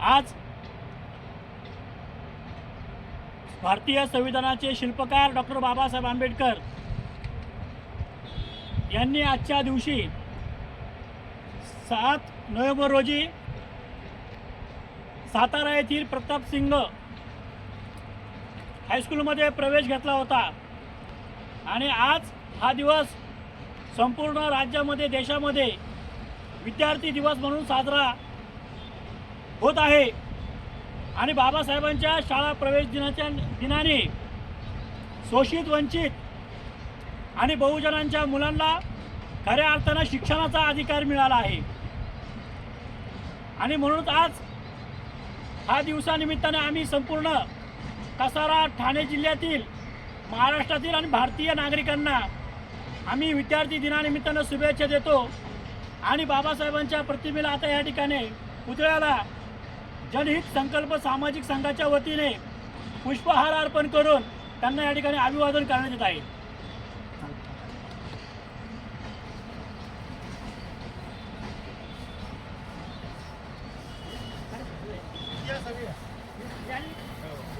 आज भारतीय संविधानाचे शिल्पकार डॉक्टर बाबासाहेब आंबेडकर यांनी आजच्या दिवशी सात नोव्हेंबर रोजी सातारा येथील प्रताप सिंग हायस्कूलमध्ये प्रवेश घेतला होता. आणि आज हा दिवस संपूर्ण राज्यामध्ये देशामध्ये विद्यार्थी दिवस म्हणून साजरा होत आहे. आणि बाबासाहेबांच्या शाळा प्रवेश दिनाच्या दिनाने शोषित वंचित आणि बहुजनांच्या मुलांना खऱ्या अर्थानं शिक्षणाचा अधिकार मिळाला आहे. आणि म्हणूनच आज हा दिवसानिमित्ताने आम्ही संपूर्ण कसारा ठाणे जिल्ह्यातील महाराष्ट्रातील आणि भारतीय नागरिकांना आम्ही विद्यार्थी दिनानिमित्तानं शुभेच्छा देतो. आणि बाबासाहेबांच्या प्रतिमेला आता या ठिकाणी पुतळ्याला जनहित संकल्प सामाजिक संघाच्या वतीने पुष्पहार अर्पण करून त्यांना या ठिकाणी अभिवादन करण्यात येत आहे Yeah.